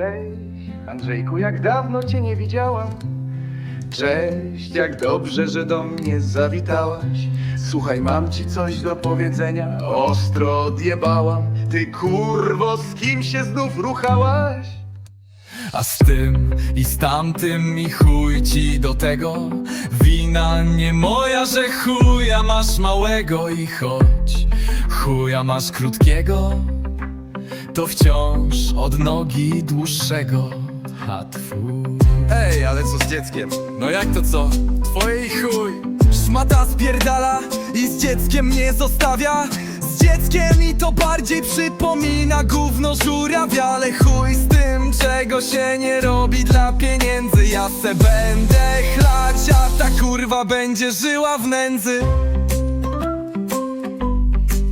Cześć, Andrzejku, jak dawno cię nie widziałam. Cześć, jak dobrze, że do mnie zawitałaś. Słuchaj, mam ci coś do powiedzenia. Ostro odjebałam. Ty kurwo, z kim się znów ruchałaś? A z tym i z tamtym i chuj ci do tego Wina nie moja, że chuja masz małego i choć Chuja masz krótkiego To wciąż od nogi dłuższego A twój. Ej, ale co z dzieckiem? No jak to co? Twoje i chuj. Szmata spierdala i z dzieckiem mnie zostawia. Z dzieckiem i to bardziej przypomina gówno żurawia Ale chuj z tym, czego się nie robi dla pieniędzy. Ja se będę chlać, a ta kurwa będzie żyła w nędzy.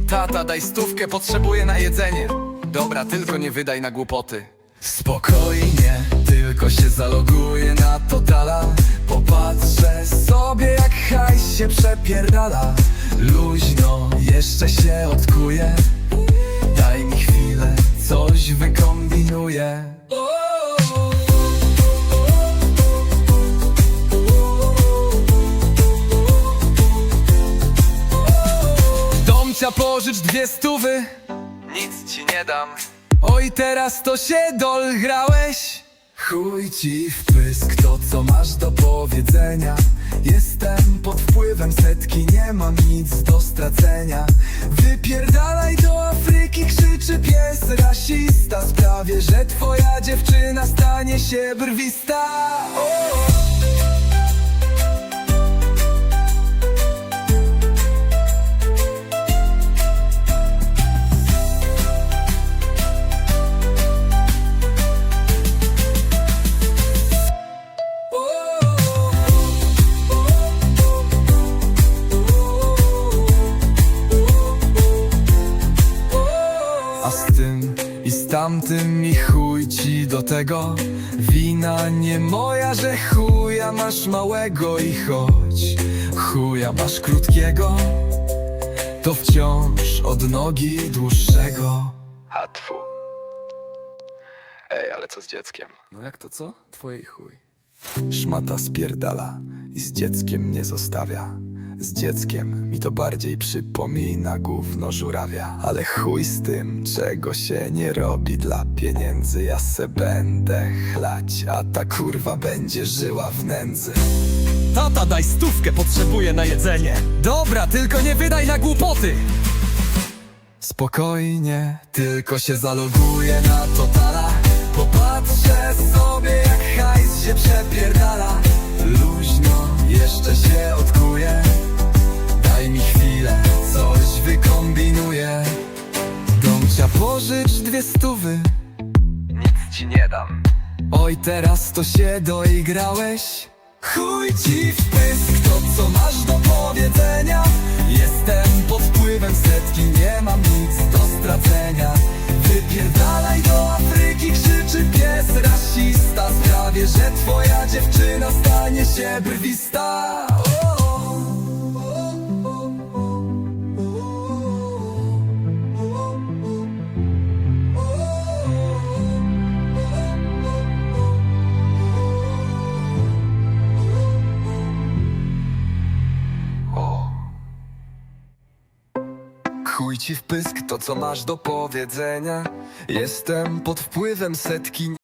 Tata, daj stówkę, potrzebuję na jedzenie Dobra, tylko nie wydaj na głupoty. Spokojnie, tylko się zaloguję na totala Popatrzę sobie jak hajs się przepierdala. Luźno, jeszcze się odkuję Daj mi chwilę, coś wykombinuję. Domcia pożycz dwie stówy Nic ci nie dam. Oj teraz to się dolgrałeś. Chuj ci w pysk to co masz do powiedzenia. Jestem pod wpływem setki, nie mam nic do stracenia. Wypierdalaj do Afryki, krzyczy pies rasista. Sprawię, że twoja dziewczyna stanie się brwista. O! Tamtym i chuj ci do tego Wina nie moja, że chuja masz małego i choć Chuja masz krótkiego To wciąż od nogi dłuższego A tfu. Ej, ale co z dzieckiem? No jak to co? Twoje chuj Szmata spierdala i z dzieckiem nie zostawia Z dzieckiem. Mi to bardziej przypomina gówno żurawia. Ale chuj z tym, czego się nie robi dla pieniędzy. Ja se będę chlać, a ta kurwa będzie żyła w nędzy. Tata daj stówkę, potrzebuję na jedzenie. Dobra, tylko nie wydaj na głupoty. Spokojnie, tylko się zaloguję na totala. Popatrzę sobie jak hajs pożycz dwie stówy. Nic ci nie dam. Oj teraz to się doigrałeś. Chuj ci w pysk to co masz do powiedzenia? Jestem pod wpływem setki, nie mam nic do stracenia. Wypierdalaj do Afryki, krzyczy pies rasista. Sprawię, że twoja dziewczyna stanie się brwista ci w pysk to co masz do powiedzenia. Jestem pod wpływem setki,